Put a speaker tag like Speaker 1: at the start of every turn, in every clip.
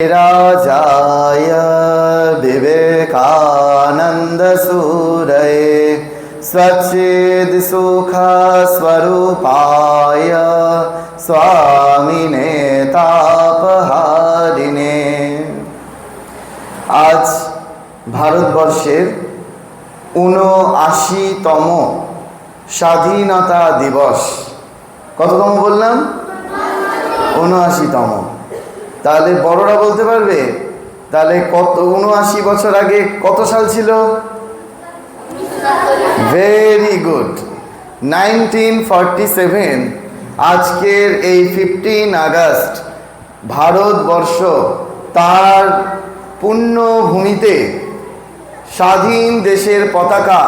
Speaker 1: राजाय विवेकानन्दसूरये स्वच्छिद्सुखस्वरूपाय स्वामिने তাপহারিণে আজ ভারতবর্ষের উনআশিতম স্বাধীনতা দিবস কততম বললাম উনআশিতম তাহলে বড়রা বলতে পারবে, তাহলে কত, উনআশি বছর আগে কত সাল ছিল? Very good nineteen forty seven, আজকের এই ফিফটিন আগস্ট, ভারতবর্ষ তার পুণ্যভূমিতে স্বাধীন দেশের পতাকা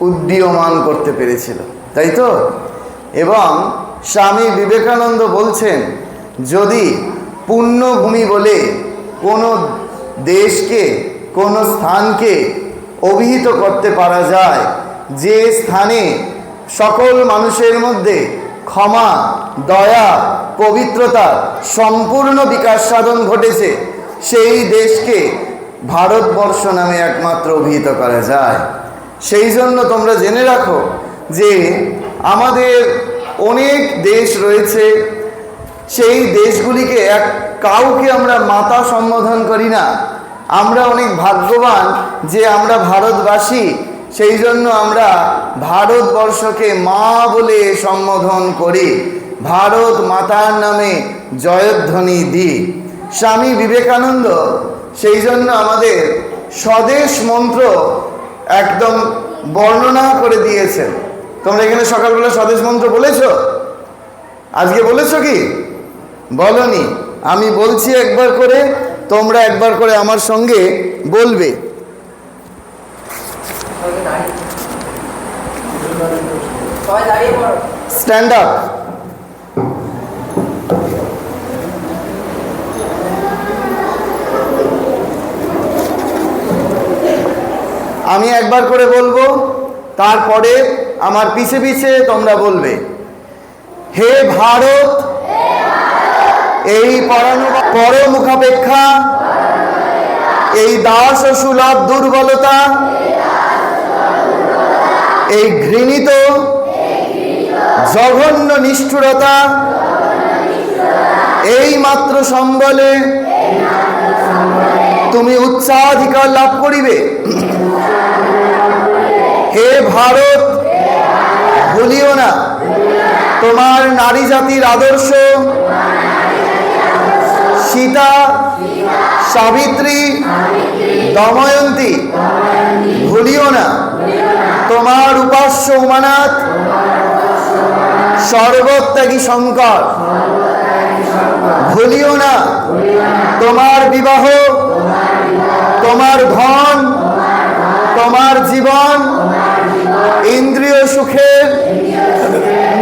Speaker 1: উড্ডীয়মান করতে পেরেছিল, তাই তো? এবং স্বামী বিবেকানন্দ বলছেন, যদি পুণ্যভূমি বলে কোনো দেশকে, কোনো স্থানকে অভিহিত করতে পারা যায়। যে স্থানে সকল মানুষের মধ্যে ক্ষমা, দয়া, পবিত্রতা, সম্পূর্ণ বিকাশ সাধন ঘটেছে, সেই দেশকে ভারতবর্ষ নামে একমাত্র অভিহিত করা যায়। সেই জন্য তোমরা জেনে রাখো যে আমাদের অনেক দেশ রয়েছে সেই দেশগুলিকে এক কাউকে আমরা মাতা সম্বোধন করি না। আমরা অনেক ভাগ্যবান যে আমরা ভারতবাসী, সেই জন্য আমরা ভারতবর্ষকে মা বলে সম্বোধন করি। ভারত মাতার নামে জয়ধ্বনি দিই। স্বামী বিবেকানন্দ, সেই জন্য আমাদের স্বদেশ মন্ত্র একদম বর্ণনা করে দিয়েছেন। তোমরা এখানে সকালবেলা স্বদেশ মন্ত্র বলেছ? আজকে বলেছ কি? বলনি। আমি বলছি একবার করে, তোমরা একবার করে আমার সঙ্গে বলবে। স্ট্যান্ড আপ আমি একবার করে বলব, তারপরে আমার পিছে পিছে তোমরা বলবে। হে ভারত এই পরাণু পরমুখাপেক্ষা এই দাস ও সুলভ দুর্বলতা, এই ঘৃণিত, জঘন্য নিষ্ঠুরতা, এই মাত্র সম্বলে তুমি উচ্চাধিকার লাভ করিবে। হে ভারত, ভুলিও না। তোমার নারী জাতির আদর্শ সীতা, সাবিত্রী, দময়ন্তী। ভুলিও না। তোমার উপাস্য উমানাথ, সর্বত্যাগী শঙ্কর। ভুলিও না। তোমার বিবাহ, তোমার ধন, তোমার জীবন, ইন্দ্রিয় সুখের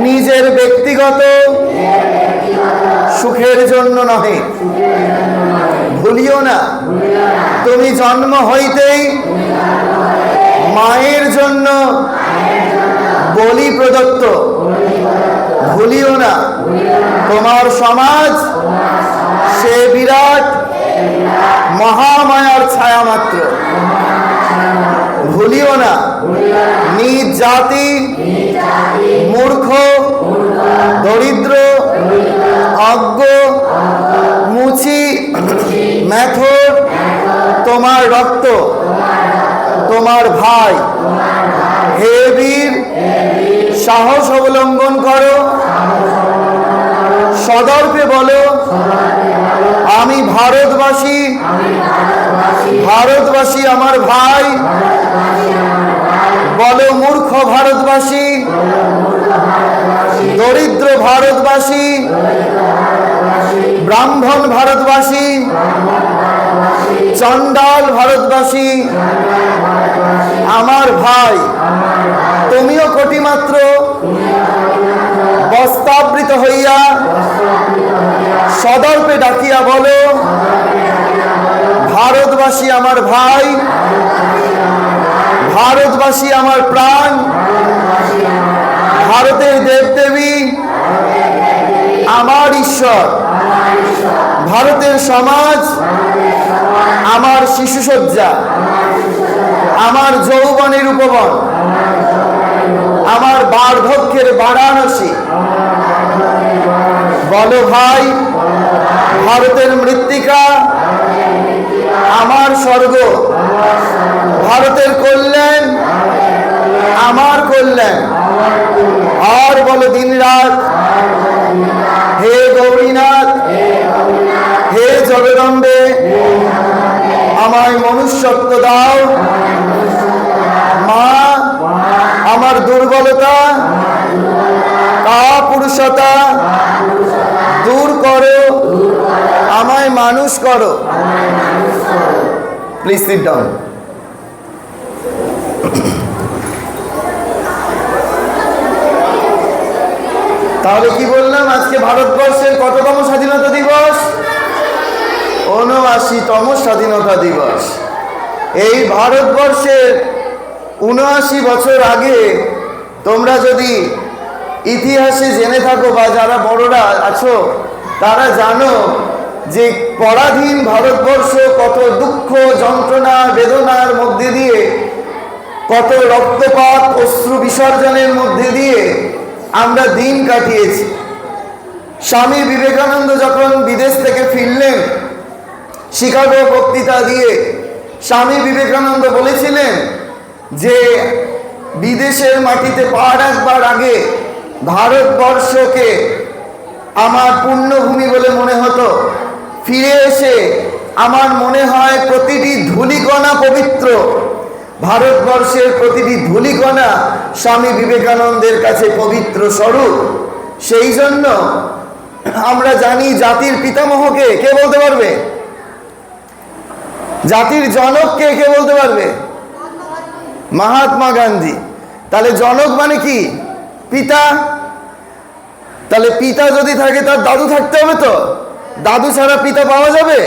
Speaker 1: নিজের ব্যক্তিগত সুখের জন্য নহে। ভুলিও না। তুমি জন্ম হইতেই মায়ের জন্য বলি প্রদত্ত। ভুলিও না। তোমার সমাজ সে বিরাট মহামায়ার ছায়া মাত্র। ভুলিও না। নিজ জাতি মূর্খ, দরিদ্র অজ্ঞ মুচি ম্যাথর তোমার রক্ত, তোমার ভাই। হে বীর, সাহস অবলম্বন করো। সদর্পে বলো, আমি ভারতবাসী। ভারতবাসী আমার ভাই। বলো, মূর্খ ভারতবাসী। দরিদ্র ভারতবাসী। ব্রাহ্মণ ভারতবাসী, চণ্ডাল ভারতবাসী, আমার ভাই, তুমিও কোটিমাত্র বস্তাবৃত হইয়া সদর্পে ডাকিয়া বলো, ভারতবাসী আমার ভাই, ভারতবাসী আমার প্রাণ, ভারতের দেবদেবী, আমার ঈশ্বর। ভারতের সমাজ, আমার শিশুসজ্জা, আমার যৌবনের উপবন, আমার বার্ধক্যের বারাণসী। বলো ভাই, ভারতের মৃত্তিকা, আমার স্বর্গ, ভারতের কল্যাণ, আমার কল্যাণ। আর বলো দিন রাত হে গৌরীনাথ জগদম্বে আমায় মনুষ্যত্ব দাও। মা, আমার দুর্বলতা কাপুরুষতা দূর করো। আমায় মানুষ করো। প্লিজ সিট ডাউন তাহলে কি বললাম? আজকে ভারতবর্ষের কততম স্বাধীনতা দিবস? উনআশিতম স্বাধীনতা দিবস। এই ভারতবর্ষের উনআশি বছর আগে তোমরা যদি ইতিহাসে জেনে থাকো বা যারা বড়রা আছো, তারা জানো যে পরাধীন ভারতবর্ষ কত দুঃখ, যন্ত্রণা, বেদনার মধ্যে দিয়ে, কত রক্তপাত, অশ্রু বিসর্জনের মধ্যে দিয়ে আমরা দিন কাটিয়েছি। স্বামী বিবেকানন্দ যখন বিদেশ থেকে ফিরলেন শিকাগো বক্তৃতা দিয়ে। স্বামী বিবেকানন্দ বলেছিলেন যে, বিদেশের মাটিতে পা রাখবার আগে ভারতবর্ষকে আমার পুণ্যভূমি বলে মনে হতো। ফিরে এসে আমার মনে হয় প্রতিটি ধূলিকণা পবিত্র। ভারতবর্ষের প্রতিটি ধূলিকণা স্বামী বিবেকানন্দের কাছে পবিত্র স্বরূপ। সেই জন্য আমরা জানি জাতির পিতামহকে কে বলতে পারবে? জাতির জনককে কে বলতে পারবে? মহাত্মা গান্ধী। তাহলে জনক মানে কি? পিতা? তাহলে পিতা যদি থাকে, তার দাদু থাকতে হবে তো? দাদু ছাড়া পিতা পাওয়া যাবে?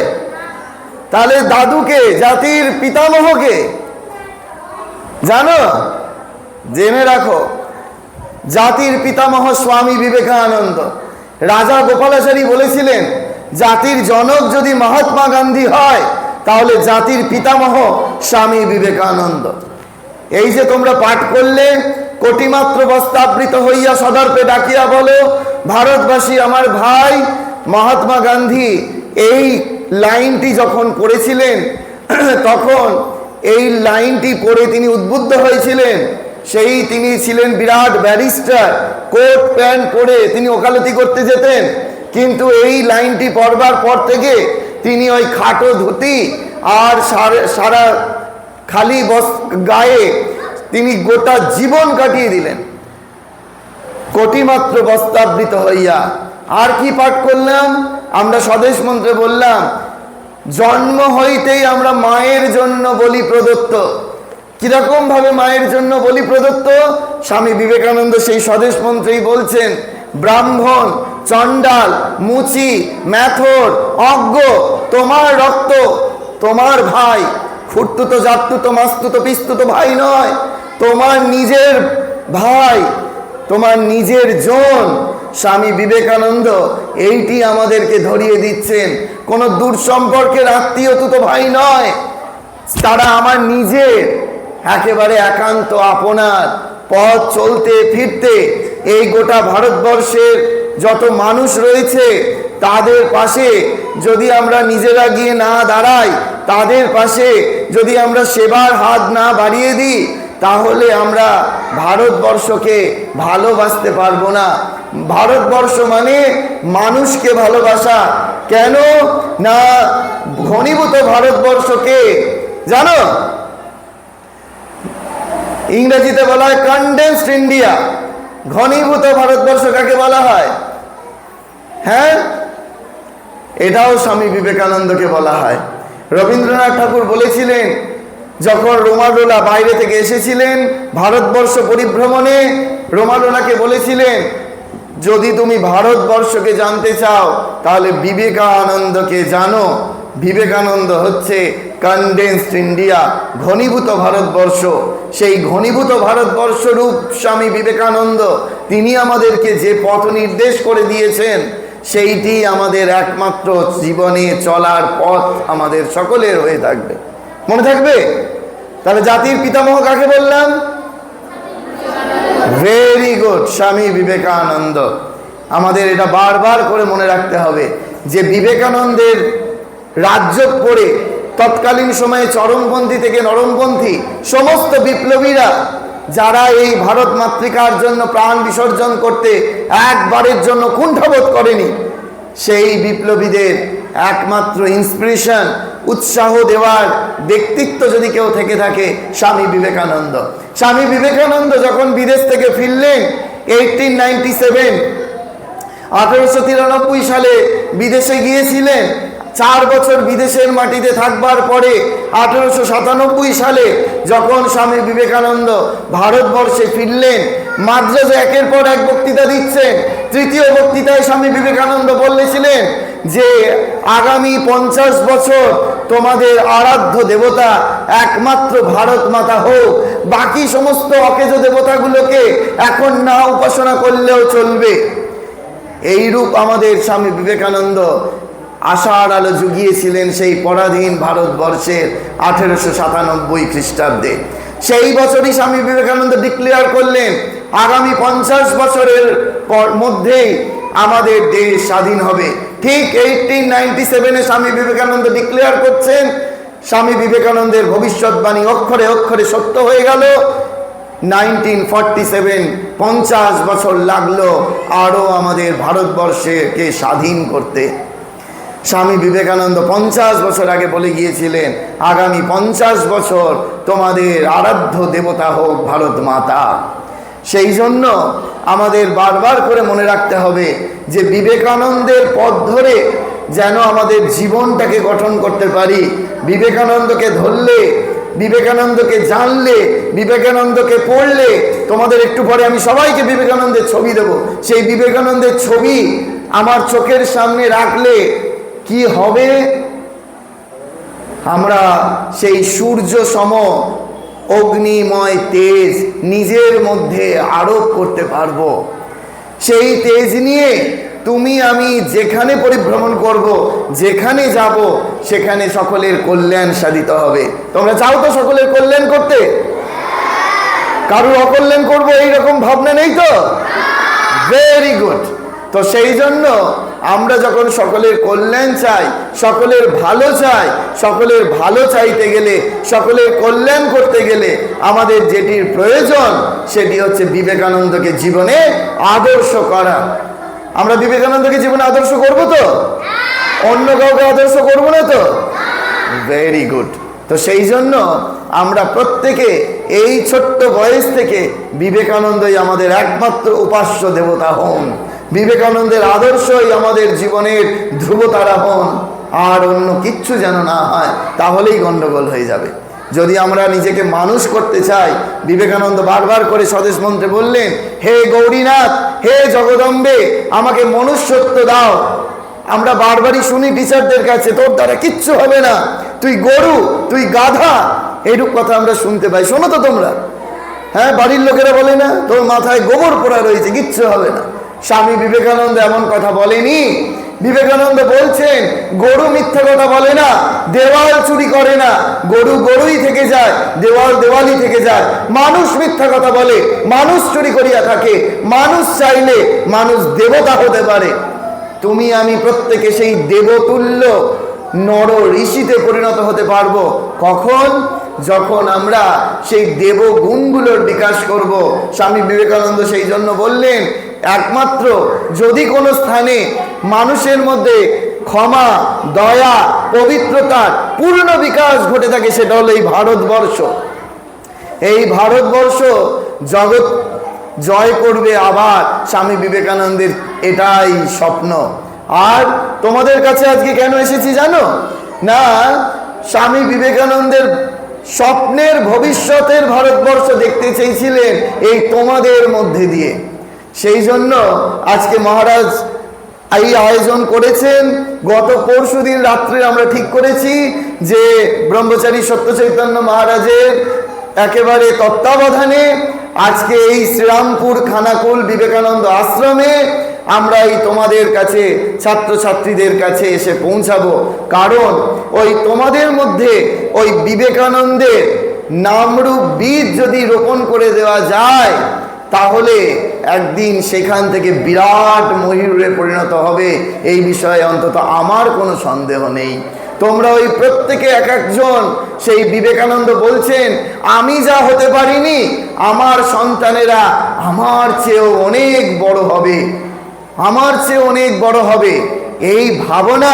Speaker 1: তাহলে দাদুকে, জাতির পিতামহকে, জানো? জেনে রাখো, জাতির পিতামহ স্বামী বিবেকানন্দ। রাজা গোপালাচারী বলেছিলেন, জাতির জনক যদি মহাত্মা গান্ধী হয় তাহলে জাতির পিতামহ স্বামী বিবেকানন্দ। এই যে তোমরা পাঠ করলে, কোটিমাত্র বস্তাবৃত হইয়া সদর্পে ডাকিয়া বলো, ভারতবাসী, আমার ভাই মহাত্মা গান্ধী এই লাইনটি যখন পড়েছিলেন, তখন এই লাইনটি পড়ে তিনি উদ্বুদ্ধ হয়েছিলেন। সেই তিনি ছিলেন বিরাট ব্যারিস্টার, কোট প্যান্ট পরে তিনি ওকালতি করতে যেতেন। কিন্তু এই লাইনটি পড়বার পর থেকে তিনি ওই খাটো ধুতি আর সারা- খালি বস গায়ে তিনি গোটা জীবন কাটিয়ে দিলেন। কোটিমাত্র বস্তাবৃত হইয়া আর কি পাঠ করলাম? আমরা স্বদেশ মন্ত্রে বললাম, জন্ম হইতেই আমরা মায়ের জন্য বলি প্রদত্ত। কীরকম ভাবে মায়ের জন্য বলি প্রদত্ত? স্বামী বিবেকানন্দ সেই স্বদেশ মন্ত্রেই বলছেন ব্রাহ্মণ, চণ্ডাল, মুচি, ম্যাথর, অজ্ঞ, তোমার রক্ত, তোমার ভাই। ফুটতুত জাতুত মাস্তুত, পিস্তুত ভাই নয়, তোমার নিজের ভাই, তোমার নিজের জন। স্বামী বিবেকানন্দ, এইটি আমাদেরকে ধরিয়ে দিচ্ছেন। কোন দূর সম্পর্কের আত্মীয় তো ভাই নয়, তারা আমার নিজের। একেবারে একান্ত আপনার, পথ চলতে, ফিরতে এই গোটা ভারতবর্ষের যত মানুষ রয়েছে, তাদের পাশে যদি আমরা নিজেরা গিয়ে না দাঁড়াই, তাদের পাশে যদি আমরা সেবার হাত না বাড়িয়ে দিই, তাহলে আমরা ভারতবর্ষকে ভালোবাসতে পারব না। ভারতবর্ষ মানে মানুষকে ভালোবাসা। কেন? না, ঘনীভূত ভারতবর্ষকে। জানো? ইংরেজিতে বলা হয় কন্ডেন্সড ইন্ডিয়া ঘনীভূত ভারতবর্ষ কাকে বলা হয়? হ্যাঁ? এটাও স্বামী বিবেকানন্দকে বলা হয়। রবীন্দ্রনাথ ঠাকুর বলেছিলেন, যখন রোমাডোলা বাইরে থেকে এসেছিলেন ভারতবর্ষ পরিভ্রমণে রোমাডোলাকে বলেছিলেন, যদি তুমি ভারতবর্ষকে জানতে চাও, তাহলে বিবেকানন্দকে জানো। বিবেকানন্দ হচ্ছে কনডেন্সড ইন্ডিয়া ঘনীভূত ভারতবর্ষ। সেই ঘনীভূত ভারতবর্ষ রূপ স্বামী বিবেকানন্দ, তিনি আমাদেরকে যে পথ নির্দেশ করে দিয়েছেন, সেইটি আমাদের একমাত্র জীবনে চলার পথ আমাদের সকলের হয়ে থাকবে। মনে থাকবে? তাহলে জাতির পিতামহ কাকে বললাম? Very good Swami Vivekananda. আমাদের এটা বারবার করে মনে রাখতে হবে যে বিবেকানন্দের রাজ্য পড়ে তৎকালীন সময়ে চরমপন্থী থেকে নরমপন্থী সমস্ত বিপ্লবীরা যারা এই ভারত মাতৃকার জন্য প্রাণ বিসর্জন করতে একবারের জন্য কুণ্ঠাবোধ করেনি, সেই বিপ্লবীদের একমাত্র ইন্সপিরেশন উৎসাহ দেওয়ার ব্যক্তিত্ব যদি কেউ থেকে থাকে, স্বামী বিবেকানন্দ। স্বামী বিবেকানন্দ যখন বিদেশ থেকে ফিরলেন এইটিন নাইনটি সেভেন আঠারোশো তিরানব্বই সালে বিদেশে গিয়েছিলেন চার বছর বিদেশের মাটিতে থাকবার পরে আঠারোশো সাতানব্বই সালে যখন স্বামী বিবেকানন্দ ভারতবর্ষে ফিরলেন, মাদ্রাজে একের পর এক বক্তৃতা দিচ্ছেন। তৃতীয় বক্তৃতায় স্বামী বিবেকানন্দ বলেছিলেন যে, আগামী পঞ্চাশ বছর তোমাদের আরাধ্য দেবতা একমাত্র ভারত মাতা হোক। বাকি সমস্ত অকেজ দেবতাগুলোকে এখন না উপাসনা করলেও চলবে। এইরূপ আমাদের স্বামী বিবেকানন্দ আশার আলো জুগিয়েছিলেন সেই পরাধীন ভারতবর্ষের আঠেরোশো সাতানব্বই খ্রিস্টাব্দে। সেই বছরই স্বামী বিবেকানন্দ ডিক্লেয়ার করলেন, আগামী পঞ্চাশ বছরের মধ্যেই আমাদের দেশ স্বাধীন হবে। ঠিক এইটিন নাইনটি সেভেনে স্বামী বিবেকানন্দ ডিক্লেয়ার করছেন, স্বামী বিবেকানন্দের ভবিষ্যৎবাণী অক্ষরে অক্ষরে সত্য হয়ে গেল। নাইনটিন ফর্টি সেভেন পঞ্চাশ বছর লাগল আরও আমাদের ভারতবর্ষকে স্বাধীন করতে। স্বামী বিবেকানন্দ পঞ্চাশ বছর আগে বলে গিয়েছিলেন, আগামী পঞ্চাশ বছর তোমাদের আরাধ্য দেবতা হোক ভারত মাতা। সেই জন্য আমাদের বারবার করে মনে রাখতে হবে যে বিবেকানন্দের পথ ধরে যেন আমাদের জীবনটাকে গঠন করতে পারি। বিবেকানন্দকে ধরলে, বিবেকানন্দকে জানলে, বিবেকানন্দকে পড়লে তোমাদের একটু পরে আমি সবাইকে বিবেকানন্দের ছবি দেব। সেই বিবেকানন্দের ছবি আমার চোখের সামনে রাখলে কি হবে? আমরা সেই সূর্য সম অগ্নিময় তেজ নিজের মধ্যে আরোপ করতে পারব। সেই তেজ নিয়ে তুমি, আমি যেখানে পরিভ্রমণ করব, যেখানে যাব, সেখানে সকলের কল্যাণ সাধিত হবে। তোমরা চাও তো সকলের কল্যাণ করতে? কারুর অকল্যাণ করব এইরকম ভাবনা নেই তো? ভেরি গুড তো সেই জন্য আমরা যখন সকলের কল্যাণ চাই, সকলের ভালো চাই, সকলের ভালো চাইতে গেলে, সকলের কল্যাণ করতে গেলে আমাদের যেটির প্রয়োজন, সেটি হচ্ছে বিবেকানন্দকে জীবনে আদর্শ করা। আমরা বিবেকানন্দকে জীবনে আদর্শ করব তো? অন্য কাউকে আদর্শ করব না তো? ভেরি গুড তো সেই জন্য আমরা প্রত্যেকে এই ছোট্ট বয়স থেকে বিবেকানন্দই আমাদের একমাত্র উপাস্য দেবতা হন। বিবেকানন্দের আদর্শই আমাদের জীবনের ধ্রুবতারা হন। আর অন্য কিচ্ছু যেন না হয়, তাহলেই গন্ডগোল হয়ে যাবে। যদি আমরা নিজেকে মানুষ করতে চাই, বিবেকানন্দ বারবার করে স্বদেশ মন্ত্রে বললেন, হে গৌরীনাথ, হে জগদম্বে, আমাকে মনুষ্যত্ব দাও। আমরা বারবারই শুনি টিচারদের কাছে, তোর দ্বারা কিচ্ছু হবে না। তুই গরু, তুই গাধা। এইরূপ কথা আমরা শুনতে পাই। শোনো তো তোমরা। হ্যাঁ বাড়ির লোকেরা বলে না, তোর মাথায় গোবর পোড়া রয়েছে, কিচ্ছু হবে না। স্বামী বিবেকানন্দ এমন কথা বলেনি। বিবেকানন্দ বলছেন, গরু মিথ্যা কথা বলে না, দেওয়াল চুরি করে না, গরু গরুই থেকে যায়, দেওয়াল দেওয়ালই থেকে যায়। মানুষ মিথ্যা কথা বলে, মানুষ চুরি করিয়া থাকে, মানুষ চাইলে মানুষ দেবতা হতে পারে। তুমি আমি প্রত্যেকে সেই দেবতুল্য নর ঋষিতে পরিণত হতে পারব। কখন? যখন আমরা সেই দেবগুণগুলোর বিকাশ করব। স্বামী বিবেকানন্দ সেই জন্য বললেন, একমাত্র যদি কোনো স্থানে মানুষের মধ্যে ক্ষমা, দয়া, পবিত্রতার পূর্ণ বিকাশ ঘটে থাকে, সেটা হলো এই ভারতবর্ষ। এই ভারতবর্ষ জগৎ জয় করবে আবার স্বামী বিবেকানন্দের এটাই স্বপ্ন। আর তোমাদের কাছে আজকে কেন এসেছি জানো? না, স্বামী বিবেকানন্দের স্বপ্নের ভবিষ্যতের ভারতবর্ষ দেখতে চেয়েছিলেন এই তোমাদের মধ্যে দিয়ে। সেই জন্য আজকে মহারাজ এই আয়োজন করেছেন। গত পরশু দিন রাত্রে আমরা ঠিক করেছি যে ব্রহ্মচারী সত্য চৈতন্য মহারাজের একেবারে তত্ত্বাবধানে আজকে এই শ্রীরামপুর খানাকুল বিবেকানন্দ আশ্রমে আমরা এই তোমাদের কাছে, ছাত্রছাত্রীদের কাছে এসে পৌঁছাবো। কারণ ওই তোমাদের মধ্যে ওই বিবেকানন্দের নামরূপ বীজ যদি রোপণ করে দেওয়া যায়, তাহলে একদিন সেখান থেকে বিরাট ময়ূরে পরিণত হবে। এই বিষয়ে অন্তত আমার কোনো সন্দেহ নেই। তোমরা ওই প্রত্যেকে এক একজন, সেই বিবেকানন্দ বলছেন, আমি যা হতে পারিনি, আমার সন্তানেরা আমার চেয়েও অনেক বড় হবে। আমার চেয়ে অনেক বড় হবে। এই ভাবনা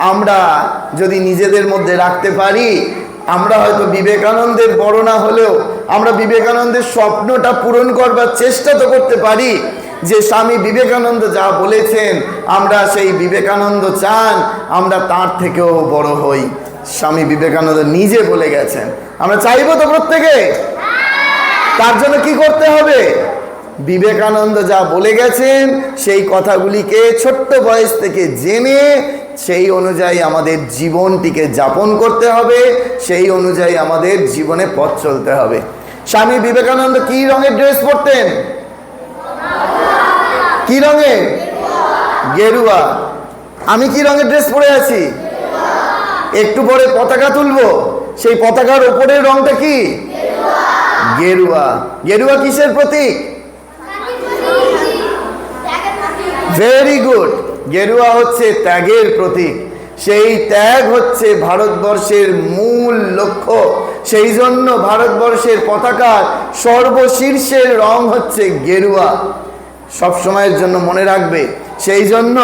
Speaker 1: আমরা যদি নিজেদের মধ্যে রাখতে পারি, আমরা হয়তো বিবেকানন্দের বড় না হলেও, আমরা বিবেকানন্দের স্বপ্নটা পূরণ করবার চেষ্টা তো করতে পারি। যে স্বামী বিবেকানন্দ যা বলেছেন, আমরা সেই বিবেকানন্দ চান, আমরা তার থেকেও বড় হই। স্বামী বিবেকানন্দ নিজে বলে গেছেন। আমরা চাইব তো প্রত্যেকে? তার জন্য কি করতে হবে? বিবেকানন্দ যা বলে গেছেন, সেই কথাগুলিকে ছোট্ট বয়স থেকে জেনে, সেই অনুযায়ী আমাদের জীবনটিকে যাপন করতে হবে, সেই অনুযায়ী আমাদের জীবনে পথ চলতে হবে। স্বামী বিবেকানন্দ কি রঙের ড্রেস পরতেন? কি রঙের গেরুয়া। আমি কি রঙের ড্রেস পরে আছি? একটু পরে পতাকা তুলবো। সেই পতাকার ওপরের রংটা কি? গেরুয়া। গেরুয়া কিসের প্রতীক? ভেরি গুড গেরুয়া হচ্ছে ত্যাগের প্রতীক। সেই ত্যাগ হচ্ছে ভারতবর্ষের মূল লক্ষ্য। সেই জন্য ভারতবর্ষের পতাকার সর্বশীর্ষের রং হচ্ছে গেরুয়া। সব সময়ের জন্য মনে রাখবে, সেই জন্য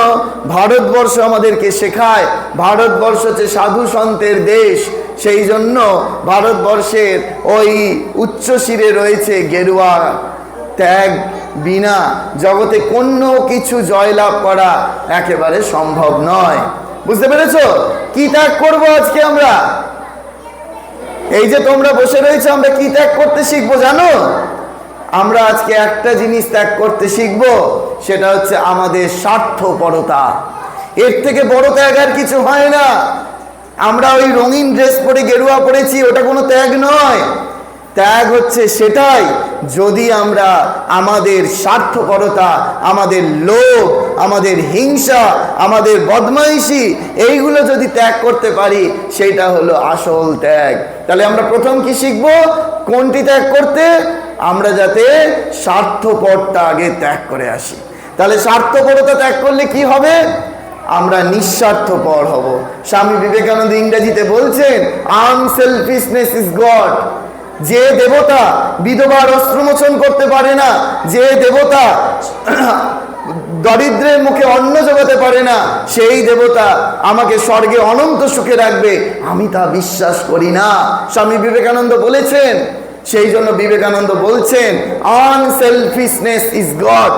Speaker 1: ভারতবর্ষ আমাদেরকে শেখায়, ভারতবর্ষ হচ্ছে সাধু সন্তের দেশ। সেই জন্য ভারতবর্ষের ওই উচ্চশিরে রয়েছে গেরুয়া ত্যাগ বিনা জগতে কোনো কিছু জয়লাভ করা একেবারে সম্ভব নয়। বুঝতে পেরেছ? কি ত্যাগ করব আজকে আমরা? এই যে তোমরা বসে রয়েছে, আমরা কি ত্যাগ করতে শিখব জানো? আমরা আজকে একটা জিনিস ত্যাগ করতে শিখব, সেটা হচ্ছে আমাদের স্বার্থপরতা। এর থেকে বড় ত্যাগ আর কিছু হয় না। আমরা ওই রঙিন ড্রেস পরে গেরুয়া পরেছি, ওটা কোনো ত্যাগ নয়। ত্যাগ হচ্ছে সেটাই। যদি আমরা আমাদের স্বার্থপরতা, আমাদের লোভ, আমাদের হিংসা, আমাদের বদমাইশি, এইগুলো যদি ত্যাগ করতে পারি, সেইটা হলো আসল ত্যাগ। তাহলে আমরা প্রথম কি শিখব? কোনটি ত্যাগ করতে? আমরা যাতে স্বার্থপরটা আগে ত্যাগ করে আসি। তাহলে স্বার্থপরতা ত্যাগ করলে কি হবে? আমরা নিঃস্বার্থপর হব। স্বামী বিবেকানন্দ ইংরেজিতে বলছেন আনসেলফিশনেস ইজ গড যে দেবতা বিধবার অস্ত্রমোচন করতে পারে না যে দেবতা দরিদ্রের মুখে অন্ন জোগাতে পারে না সেই দেবতা আমাকে স্বর্গে অনন্ত সুখে রাখবে। আমি তা বিশ্বাস করি না। স্বামী বিবেকানন্দ বলেছেন সেই জন্য বিবেকানন্দ বলছেন আনসেলফিশনেস ইজ গড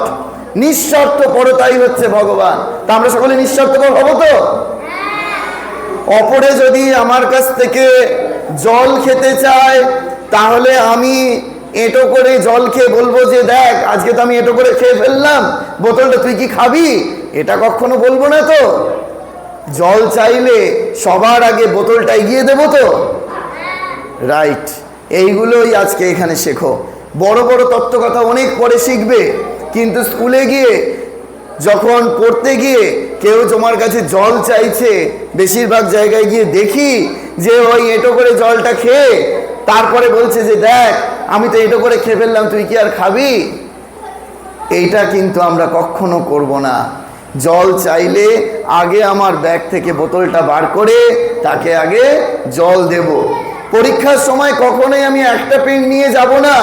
Speaker 1: নিঃস্বার্থপরতাই হচ্ছে ভগবান। তা আমরা সকলে নিঃস্বার্থপর হব তো? অপরে যদি আমার কাছ থেকে জল খেতে চায়, তাহলে আমি এঁটো করে জল খেয়ে বলব যে, দেখ, আজকে তো আমি এঁটো করে খেয়ে ফেললাম, বোতলটা তুই কি খাবি? এটা কখনো বলব না তো। জল চাইলে সবার আগে বোতলটা এগিয়ে দেবো তো। রাইট এইগুলোই আজকে এখানে শেখো। বড় বড় তত্ত্ব কথা অনেক পরে শিখবে, কিন্তু স্কুলে গিয়ে যখন পড়তে গিয়ে কেউ তোমার কাছে জল চাইছে, বেশিরভাগ জায়গায় গিয়ে দেখি যে ওই এঁটো করে জলটা খেয়ে, তারপরে বলছে যে দেখ, আমি তো এঁটো করে খেয়ে ফেললাম, তুই কি আর খাবি? এইটা কিন্তু আমরা কখনো করব না। জল চাইলে আগে আমার ব্যাগ থেকে বোতলটা বার করে তাকে আগে জল দেব। পরীক্ষার সময় কখনোই আমি একটা পেন নিয়ে যাব না।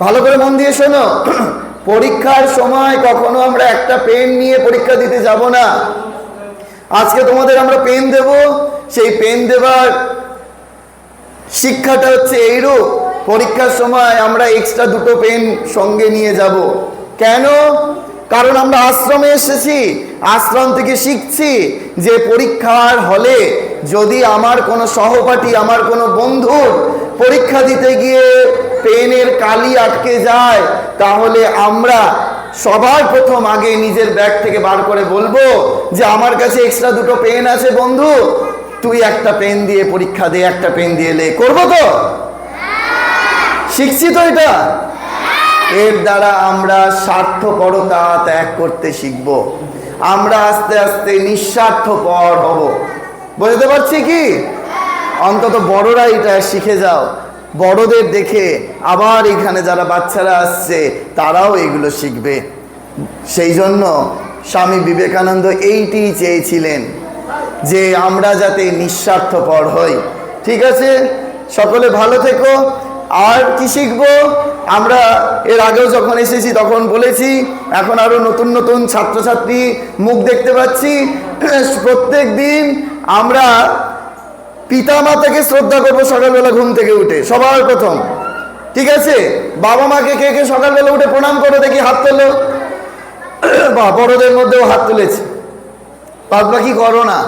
Speaker 1: ভালো করে মন দিয়ে শোনো। পরীক্ষার সময় কখনো আমরা একটা পেন নিয়ে পরীক্ষা দিতে যাব না। আজকে তোমাদের আমরা পেন দেব। সেই পেন দেবার শিক্ষাটা হচ্ছে এইরূপ। পরীক্ষার সময় আমরা এক্সট্রা দুটো পেন সঙ্গে নিয়ে যাব। কেন? কারণ আমরা আশ্রমে এসেছি। আশ্রম থেকে শিখছি যে পরীক্ষার হলে যদি আমার কোনো সহপাঠী, আমার কোনো বন্ধুর পরীক্ষা দিতে গিয়ে পেনের কালি আটকে যায়, তাহলে আমরা সবার প্রথম আগে নিজের ব্যাগ থেকে বার করে বলব যে আমার কাছে এক্সট্রা দুটো পেন আছে বন্ধু, তুই একটা পেন দিয়ে পরীক্ষা দে, একটা পেন দিয়ে লে। করব তো? শিখছি তো এটা? এর দ্বারা আমরা স্বার্থপরতা ত্যাগ করতে শিখব। আমরা আস্তে আস্তে নিঃস্বার্থপর হব। বুঝতে পারছি কি? অন্তত বড়রা এটা শিখে যাও। বড়দের দেখে আবার এখানে যারা বাচ্চারা আসছে, তারাও এগুলো শিখবে। সেই জন্য স্বামী বিবেকানন্দ এইটি চেয়েছিলেন যে আমরা যাতে নিঃস্বার্থপর হই। ঠিক আছে? সকলে ভালো থেকো। আর কি শিখব? আমরা এর আগেও যখন এসেছি তখন বলেছি, এখন আরও নতুন নতুন ছাত্রছাত্রী মুখ দেখতে পাচ্ছি। প্রত্যেক দিন আমরা পিতা মাতাকে শ্রদ্ধা করব সকালবেলা ঘুম থেকে উঠে, সবার প্রথম। ঠিক আছে? বাবা মাকে কে কে সকালবেলা উঠে প্রণাম করো দেখি হাত তোলো। বা বড়দের মধ্যেও হাত তুলেছে। বাদ বাকি করো না।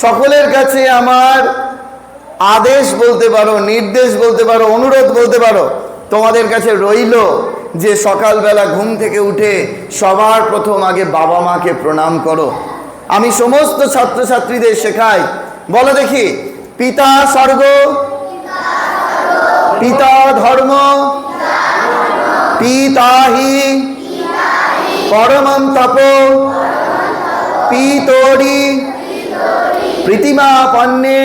Speaker 1: সকলের কাছে আমার আদেশ বলতে পারো, নির্দেশ বলতে পারো, অনুরোধ বলতে পারো, তোমাদের কাছে রইল যে সকালবেলা ঘুম থেকে উঠে সবার প্রথম আগে বাবা মাকে প্রণাম করো। আমি সমস্ত ছাত্রছাত্রীদের শেখাই বলো দেখি, পিতা স্বর্গ, পিতা ধর্ম, পিতাহি, পরমম তপ, পিতরি প্রীতিমা পণ্যে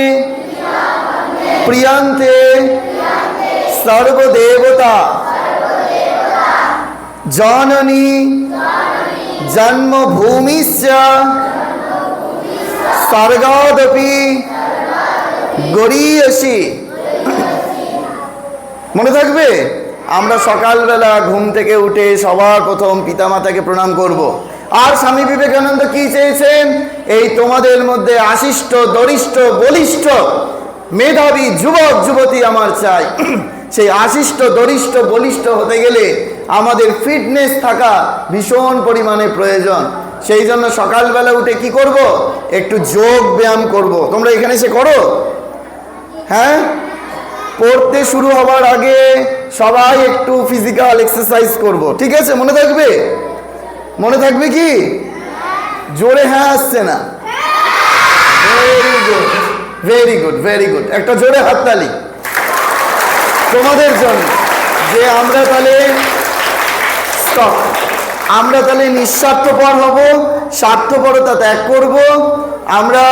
Speaker 1: প্রিয়ন্তে, সর্বদেবতা, জননী, জন্মভূমিশ্চ স্বর্গাদপি গড়িয়েছি। মনে থাকবে? আমরা সকালবেলা ঘুম থেকে উঠে সবার প্রথম পিতামাতাকে প্রণাম করব। আর স্বামী বিবেকানন্দ কি চেয়েছেন? এই তোমাদের মধ্যে আশিষ্ট, দরিষ্ঠ, বলিষ্ঠ মেধাবী যুবক, যুবতী আমার চাই। সেই আশিষ্ট, দরিষ্ঠ, বলিষ্ঠ হতে গেলে আমাদের ফিটনেস থাকা ভীষণ পরিমাণে প্রয়োজন। সেই জন্য সকালবেলা উঠে কি করব? একটু যোগ ব্যায়াম করব। তোমরা এখানে এসে করো। হ্যাঁ? পড়তে শুরু হবার আগে সবাই একটু ফিজিক্যাল এক্সারসাইজ করব। ঠিক আছে? মনে থাকবে? মনে থাকবে কি? জোরে হ্যাঁ আসছে না। Very good very good very good একটা জোরে হাততালি। তোমাদের জন্য। যে আমরা তাহলে স্টপ আমরা তাহলে নিঃস্বার্থপর হব, স্বার্থপরতা ত্যাগ করব, আমরা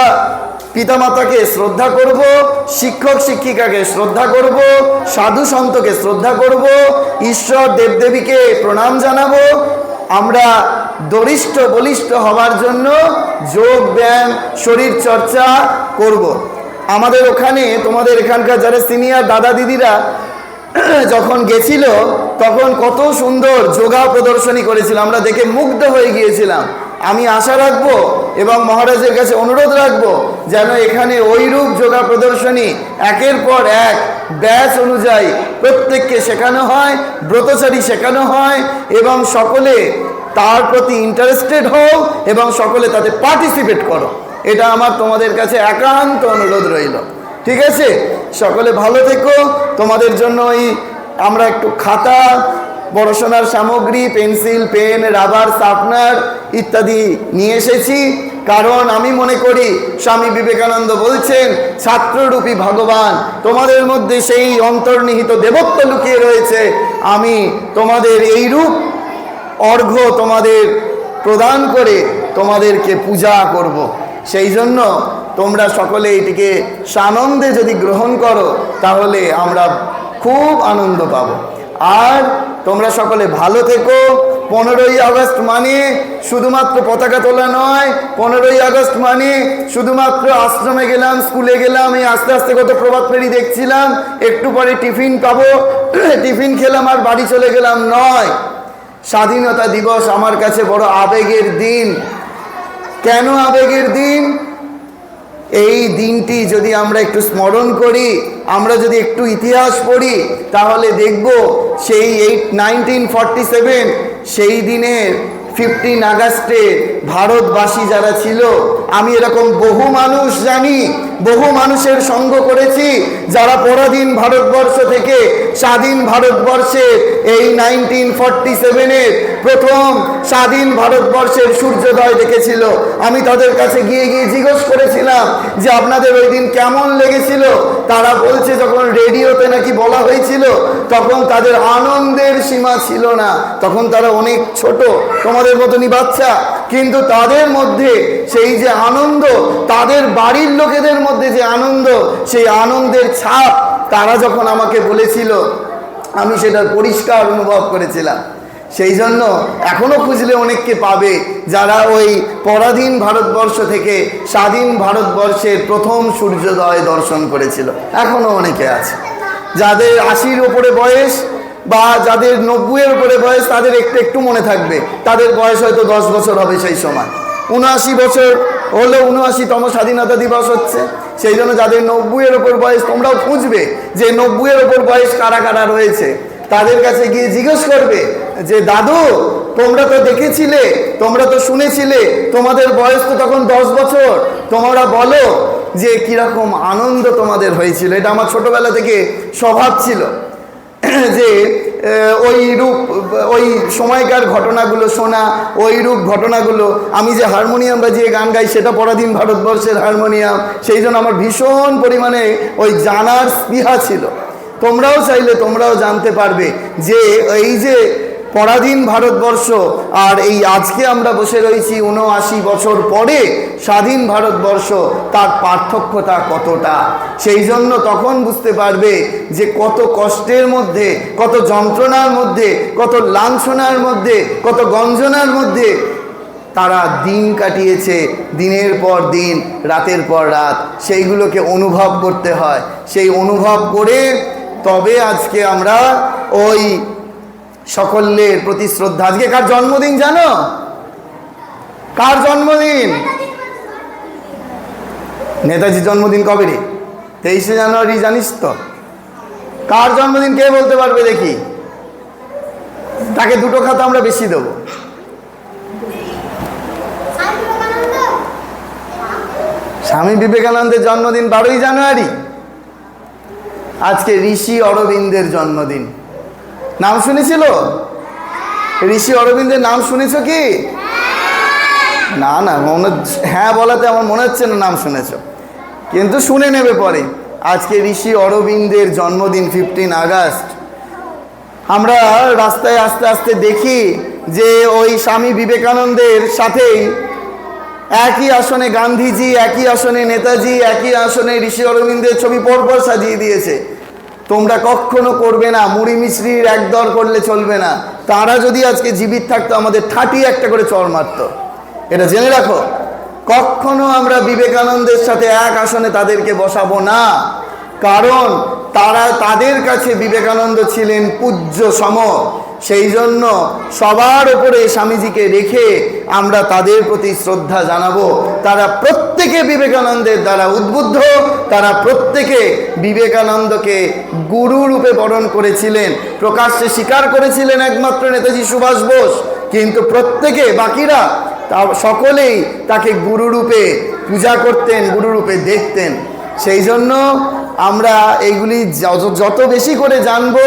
Speaker 1: পিতামাতাকে শ্রদ্ধা করব, শিক্ষক শিক্ষিকাকে শ্রদ্ধা করব, সাধু সন্তকে শ্রদ্ধা করব, ঈশ্বর দেবদেবীকে প্রণাম জানাব, আমরা দরিষ্ঠ বলিষ্ঠ হওয়ার জন্য যোগ, ব্যায়াম, শরীর চর্চা করব। আমাদের ওখানে, তোমাদের এখানকার যারা সিনিয়র দাদা দিদিরা যখন গেছিল, তখন কত সুন্দর যোগা প্রদর্শনী করেছিল। আমরা দেখে মুগ্ধ হয়ে গিয়েছিলাম। আমি আশা রাখব এবং মহারাজের কাছে অনুরোধ রাখব যেন এখানে ওইরূপ যোগা প্রদর্শনী একের পর এক ব্যাচ অনুযায়ী প্রত্যেককে শেখানো হয়, ব্রতচারী শেখানো হয় এবং সকলে তার প্রতি ইন্টারেস্টেড হও এবং সকলে তাতে পার্টিসিপেট করো। এটা আমার তোমাদের কাছে একান্ত অনুরোধ রইল। ঠিক আছে? সকলে ভালো থেকো। তোমাদের জন্য ওই আমরা একটু খাতা, পড়াশোনার সামগ্রী, পেন্সিল, পেন, রাবার, শার্পনার ইত্যাদি নিয়ে এসেছি। কারণ আমি মনে করি, স্বামী বিবেকানন্দ বলছেন, ছাত্ররূপী ভগবান তোমাদের মধ্যে সেই অন্তর্নিহিত দেবত্ব লুকিয়ে রয়েছে। আমি তোমাদের এই রূপ অর্ঘ্য তোমাদের প্রদান করে তোমাদেরকে পূজা করব। সেই জন্য তোমরা সকলে এটিকে সানন্দে যদি গ্রহণ করো, তাহলে আমরা খুব আনন্দ পাব। আর তোমরা সকলে ভালো থেকো। পনেরোই আগস্ট মানে শুধুমাত্র পতাকা তোলা নয়, পনেরোই আগস্ট মানে শুধুমাত্র আশ্রমে গেলাম, স্কুলে গেলাম, এই আস্তে আস্তে কত প্রভাত ফেরি দেখছিলাম, একটু পরে টিফিন পাবো, টিফিন খেলাম আর বাড়ি চলে গেলাম নয়। স্বাধীনতা দিবস আমার কাছে বড় আবেগের দিন। কেন আবেগের দিন? এই দিনটি যদি আমরা একটু স্মরণ করি, আমরা যদি একটু ইতিহাস পড়ি, তাহলে দেখব সেই এইট নাইনটিন সেই দিনের ফিফটিন আগস্টে ভারতবাসী যারা ছিল, আমি এরকম বহু মানুষ জানি, বহু মানুষের সঙ্গ করেছি, যারা পরাধীন ভারতবর্ষ থেকে স্বাধীন ভারতবর্ষের এই নাইনটিন ফর্টি সেভেনের প্রথম স্বাধীন ভারতবর্ষের সূর্যোদয় দেখেছিল। আমি তাদের কাছে গিয়ে গিয়ে জিজ্ঞেস করেছিলাম যে, আপনাদের ওই দিন কেমন লেগেছিল? তারা বলছে, যখন রেডিওতে নাকি বলা হয়েছিল, তখন তাদের আনন্দের সীমা ছিল না। তখন তারা অনেক ছোট। তোমাদের মতনই বাচ্চা। কিন্তু তাদের মধ্যে সেই যে আনন্দ, তাদের বাড়ির লোকেদের মধ্যে যে আনন্দ, সেই আনন্দের ছাপ তারা যখন আমাকে বলেছিল, আমি সেটার পরিষ্কার অনুভব করেছিলাম। সেই জন্য এখনও খুঁজলে অনেককে পাবে যারা ওই পরাধীন ভারতবর্ষ থেকে স্বাধীন ভারতবর্ষের প্রথম সূর্যোদয় দর্শন করেছিল। এখনও অনেকে আছে। যাদের আশির ওপরে বয়স বা যাদের নব্বইয়ের উপরে বয়স, তাদের একটু একটু মনে থাকবে। তাদের বয়স হয়তো দশ বছর হবে সেই সময়। উনআশি বছর হলো উনআশিতম স্বাধীনতা দিবস হচ্ছে। সেই জন্য যাদের নব্বইয়ের ওপর বয়স, তোমরাও খুঁজবে যে নব্বইয়ের ওপর বয়স কারা কারা রয়েছে। তাদের কাছে গিয়ে জিজ্ঞেস করবে যে, দাদু, তোমরা তো দেখেছিলে, তোমরা তো শুনেছিলে, তোমাদের বয়স তো তখন দশ বছর। তোমরা বলো যে, কীরকম আনন্দ তোমাদের হয়েছিল। এটা আমার ছোটবেলা থেকে স্বভাব ছিল। যে ওই রূপ, ওই সময়কার ঘটনাগুলো শোনা, ওই রূপ ঘটনাগুলো, আমি যে হারমোনিয়াম বাজিয়ে গান গাই, সেটা পরাধীন ভারতবর্ষের হারমোনিয়াম, সেই জন্য আমার ভীষণ পরিমাণে ওই জানার স্পৃহা ছিল। তোমরাও চাইলে তোমরাও জানতে পারবে যে, এই যে পরাধীন ভারতবর্ষ। আর এই আজকে আমরা বসে রয়েছি উনআশি বছর পরে স্বাধীন ভারতবর্ষ, তার পার্থক্যতা কতটা? সেই জন্য তখন বুঝতে পারবে যে কত কষ্টের মধ্যে, কত যন্ত্রণার মধ্যে, কত লাঞ্ছনার মধ্যে, কত গঞ্জনার মধ্যে তারা দিন কাটিয়েছে। দিনের পর দিন, রাতের পর রাত সেইগুলোকে অনুভব করতে হয়। সেই অনুভব করে তবে আজকে আমরা ওই সকলের প্রতি শ্রদ্ধা। আজকে কার জন্মদিন জানো? কার জন্মদিন? নেতাজির জন্মদিন কবে রে? তেইশে জানুয়ারি, জানিস তো? কার জন্মদিন কে বলতে পারবে দেখি? তাকে দুটো খাতা আমরা বেশি দেবো। স্বামী বিবেকানন্দের জন্মদিন বারোই জানুয়ারি। আজকে ঋষি অরবিন্দের জন্মদিন। নাম শুনেছিল? ঋষি অরবিন্দের নাম শুনেছ কি? না না, মনে হ্যাঁ বলাতে আমার মনে হচ্ছে না নাম শুনেছ। কিন্তু শুনে নেবে পরে। আজকে ঋষি অরবিন্দের জন্মদিন ফিফটিন আগস্ট। আমরা রাস্তায় আস্তে আস্তে দেখি যে ওই স্বামী বিবেকানন্দের সাথেই একই আসনে গান্ধীজি, একই আসনে নেতাজি, একই আসনে ঋষি অরবিন্দের ছবি পরপর সাজিয়ে দিয়েছে। তোমরা কখনো করবে না, মুড়ি মিশ্রির একদর করলে চলবে না। তারা যদি আজকে জীবিত থাকতো, আমাদের থার্টি একটা করে চর মারত। এটা জেনে রাখো, কখনো আমরা বিবেকানন্দের সাথে এক আসনে তাদেরকে বসাবো না। কারণ তারা তাদের কাছে বিবেকানন্দ ছিলেন পূজ্য সম। সেই জন্য সবার উপরে স্বামীজিকে রেখে আমরা তাদের প্রতি শ্রদ্ধা জানাব। তারা প্রত্যেকে বিবেকানন্দের দ্বারা উদ্বুদ্ধ। তারা প্রত্যেকে বিবেকানন্দকে গুরু রূপে বরণ করেছিলেন। প্রকাশ্যে স্বীকার করেছিলেন একমাত্র নেতাজি সুভাষ বোস। কিন্তু প্রত্যেকে বাকিরা, তা সকলেই তাকে গুরুরূপে পূজা করতেন গুরুরূপে দেখতেন। সেই জন্য আমরা এইগুলি যত- বেশি করে জানব,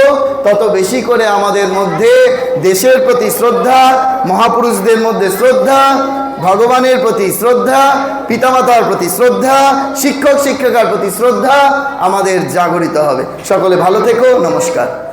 Speaker 1: তত বেশি করে আমাদের মধ্যে দেশের প্রতি শ্রদ্ধা, মহাপুরুষদের মধ্যে শ্রদ্ধা, ভগবানের প্রতি শ্রদ্ধা, পিতামাতার প্রতি শ্রদ্ধা, শিক্ষক, শিক্ষিকার প্রতি শ্রদ্ধা আমাদের জাগরিত হবে। সকলে ভালো থেকো, নমস্কার।